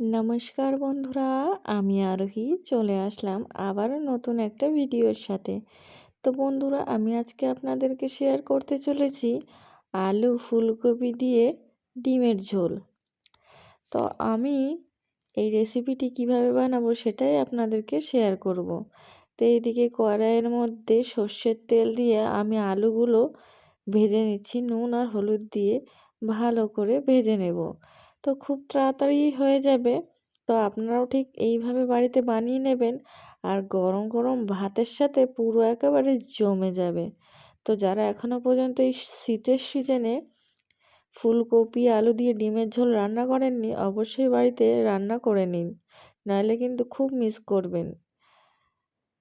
নমস্কার বন্ধুরা, আমি আরোহী, চলে আসলাম আবারও নতুন একটা ভিডিওর সাথে। তো বন্ধুরা, আমি আজকে আপনাদেরকে শেয়ার করতে চলেছি আলু ফুলকপি দিয়ে ডিমের ঝোল। তো আমি এই রেসিপিটি কীভাবে বানাবো সেটাই আপনাদেরকে শেয়ার করব। তো এইদিকে কড়াইয়ের মধ্যে সর্ষের তেল দিয়ে আমি আলুগুলো ভেজে নিচ্ছি, নুন আর হলুদ দিয়ে ভালো করে ভেজে নেব। তো খুব তাড়াতাড়ি হয়ে যাবে। তো আপনারাও ঠিক এইভাবে বাড়িতে বানিয়ে নেবেন। আর গরম গরম ভাতের সাথে পুরো একেবারে জমে যাবে। তো যারা এখনও পর্যন্ত এই শীতের সিজনে ফুলকপি, আলু দিয়ে ডিমের ঝোল রান্না করেননি, অবশ্যই বাড়িতে রান্না করে নিন। নাহলে কিন্তু খুব মিস করবেন।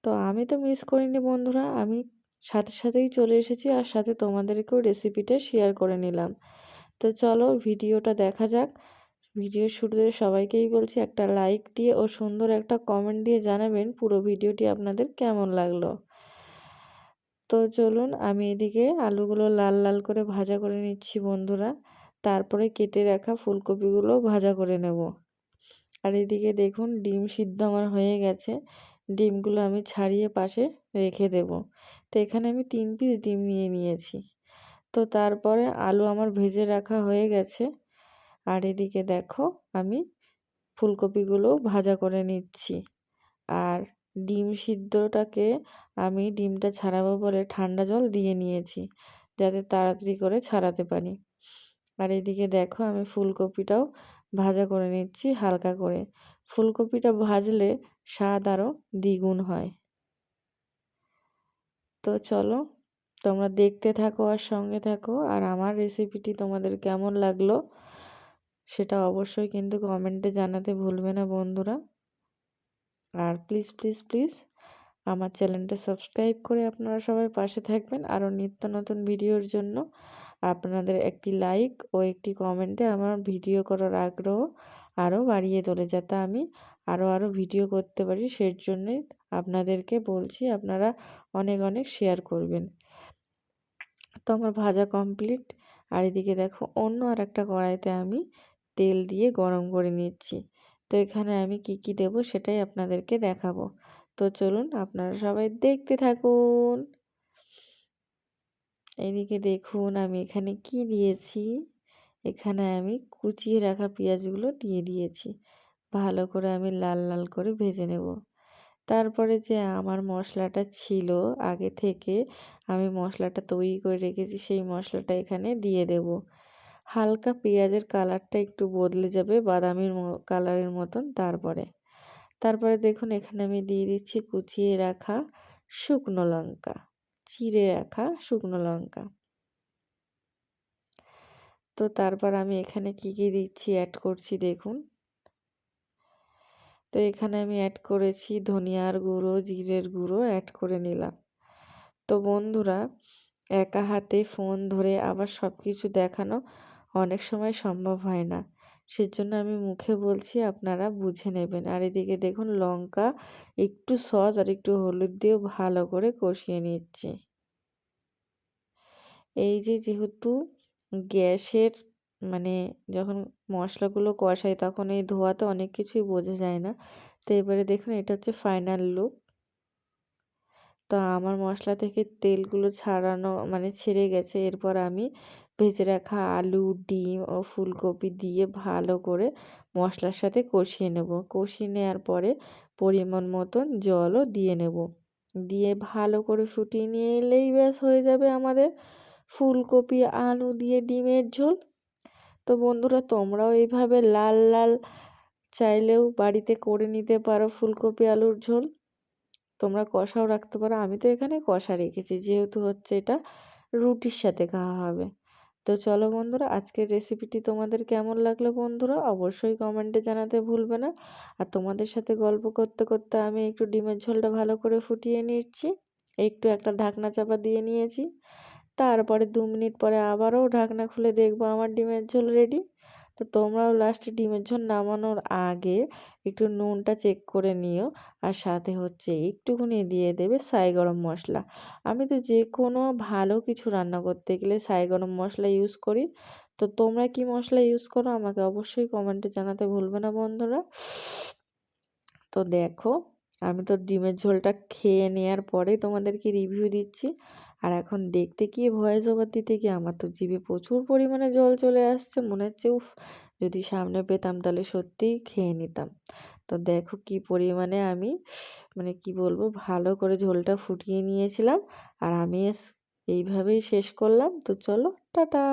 তো আমি তো মিস করিনি বন্ধুরা, আমি সাথে সাথেই চলে এসেছি আর সাথে তোমাদেরকেও রেসিপিটা শেয়ার করে নিলাম। তো চলো ভিডিওটা দেখা যাক। ভিডিও শুরুতে সবাইকেই বলছি একটা লাইক দিয়ে ও সুন্দর একটা কমেন্ট দিয়ে জানাবেন পুরো ভিডিওটি আপনাদের কেমন লাগল। তো চলুন আমি এদিকে আলুগুলো লাল লাল করে ভাজা করে নিচ্ছি বন্ধুরা। তারপরে কেটে রাখা ফুলকপিগুলো ভাজা করে নেব। আর এদিকে দেখুন ডিম সিদ্ধ আমার হয়ে গেছে। ডিমগুলো আমি ছাড়িয়ে পাশে রেখে দেব। তো এখানে আমি তিন পিস ডিম নিয়ে নিয়েছি। তো তারপরে আলু আমার ভেজে রাখা হয়ে গেছে। আর এদিকে দেখো, আমি ফুলকপিগুলো ভাজা করে নিচ্ছি। আর ডিম সিদ্ধটাকে আমি ডিমটা ছাড়াবো বলে ঠান্ডা জল দিয়ে নিয়েছি, যাতে তাড়াতাড়ি করে ছাড়াতে পারি। আর এদিকে দেখো, আমি ফুলকপিটাও ভাজা করে নিচ্ছি হালকা করে। ফুলকপিটা ভাজলে স্বাদ আরও দ্বিগুণ হয়। তো চলো তোমরা দেখতে থাকো আর সঙ্গে থাকো। আর আমার রেসিপিটি তোমাদের কেমন লাগল সেটা অবশ্যই কিন্তু কমেন্টে জানাতে ভুলবে না বন্ধুরা। আর প্লিজ প্লিজ প্লিজ আমার চ্যানেলটা সাবস্ক্রাইব করে আপনারা সবাই পাশে থাকবেন। আরও নিত্য নতুন ভিডিওর জন্য আপনাদের একটি লাইক ও একটি কমেন্টে আমার ভিডিও করার আগ্রহ আরও বাড়িয়ে তোলে, যাতে আমি আরও আরও ভিডিও করতে পারি। সের আপনাদেরকে বলছি, আপনারা অনেক অনেক শেয়ার করবেন। তো আমার ভাজা কমপ্লিট আর এদিকে দেখো, অন্য আর একটা কড়াইতে আমি তেল দিয়ে গরম করে নিচ্ছি। তো এখানে আমি কি কি দেব সেটাই আপনাদেরকে দেখাবো। তো চলুন, আপনারা সবাই দেখতে থাকুন। এদিকে দেখুন, আমি এখানে কি দিয়েছি? এখানে আমি কুচিয়ে রাখা পেঁয়াজগুলো দিয়ে দিয়েছি। ভালো করে আমি লাল লাল করে ভেজে নেব। তারপরে যে আমার মশলাটা ছিল আগে থেকে, আমি মশলাটা তৈরি করে রেখেছি, সেই মশলাটা এখানে দিয়ে দেব। হালকা পেঁয়াজের কালারটা একটু বদলে যাবে বাদামির কালারের মতন তারপরে। তারপরে দেখুন, এখানে আমি দিয়ে দিচ্ছি কুচিয়ে রাখা শুকনো লঙ্কা, চিড়ে রাখা শুকনো লঙ্কা। তো তারপর আমি এখানে কি কি দিচ্ছি অ্যাড করছি দেখুন। তো এখানে আমি অ্যাড করেছি ধনিয়ার গুঁড়ো, জিরের গুঁড়ো অ্যাড করে নিলাম। তো বন্ধুরা, একা হাতে ফোন ধরে আবার সব কিছু দেখানো অনেক সময় সম্ভব হয় না। সেজন্য আমি মুখে বলছি, আপনারা বুঝে নেবেন। আর এদিকে দেখুন, লঙ্কা একটু সস আর একটু হলুদ দিয়েও ভালো করে কষিয়ে নিচ্ছি। এই যে যেহেতু গ্যাসের মানে যখন মশলাগুলো কষাই তখন এই ধোয়াতে অনেক কিছুই বোঝা যায় না। তো এবারে দেখুন, এটা হচ্ছে ফাইনাল লুক তো আমার মশলা থেকে তেলগুলো ছাড়ানো মানে ছেড়ে গেছে। এরপর আমি ভেজে রাখা আলু, ডিম ও ফুলকপি দিয়ে ভালো করে মশলার সাথে কষিয়ে নেব। কষিয়ে নেওয়ার পরে পরিমাণ মতন জলও দিয়ে নেব। দিয়ে ভালো করে ফুটিয়ে নিয়ে এলেই ব্যাস হয়ে যাবে আমাদের। ফুলকপি, আলু দিয়ে ডিমের ঝোল। তো বন্ধুরা, তোমরাও এইভাবে লাল লাল চাইলেও বাড়িতে করে নিতে পারো ফুলকপি, আলুর ঝোল। তোমরা কষাও রাখতে পারো। আমি তো এখানে কষা রেখেছি, যেহেতু হচ্ছে এটা রুটির সাথে খাওয়া হবে। তো চলো বন্ধুরা, আজকের রেসিপিটি তোমাদের কেমন লাগল বন্ধুরা, অবশ্যই কমেন্টে জানাতে ভুলবে না। আর তোমাদের সাথে গল্প করতে করতে আমি একটু ডিমের ঝোলটা ভালো করে ফুটিয়ে নিচ্ছি। একটু একটা ঢাকনা চাপা দিয়ে নিয়েছি। তারপরে দু মিনিট পরে আবারও ঢাকনা খুলে দেখব আমার ডিমের ঝোল রেডি তো তোমরাও লাস্টে ডিমের ঝোল নামানোর আগে একটু নুনটা চেক করে নিও আর সাথে হচ্ছে একটুখানি দিয়ে দেবে সাই গরম মশলা। আমি তো যে কোনো ভালো কিছু রান্না করতে গেলে সাই গরম মশলা ইউজ করি। তো তোমরা কি মশলা ইউজ করো আমাকে অবশ্যই কমেন্টে জানাতে ভুলবে না বন্ধুরা। তো দেখো, আমি তো ডিমের ঝোলটা খেয়ে নেওয়ার পরেই তোমাদেরকে রিভিউ দিচ্ছি। আর এখন দেখতে গিয়ে ভয়েস ওভার দিতে গিয়ে আমার তো জিভে প্রচুর পরিমাণে জল চলে আসছে। মনে হচ্ছে, উফ, যদি সামনে পেতাম তাহলে সত্যিই খেয়ে নিতাম। তো দেখো কি পরিমাণে আমি মানে কি বলব, ভালো করে ঝোলটা ফুটিয়ে নিয়েছিলাম। আর আমি এইভাবেই শেষ করলাম। তো চলো, টাটা!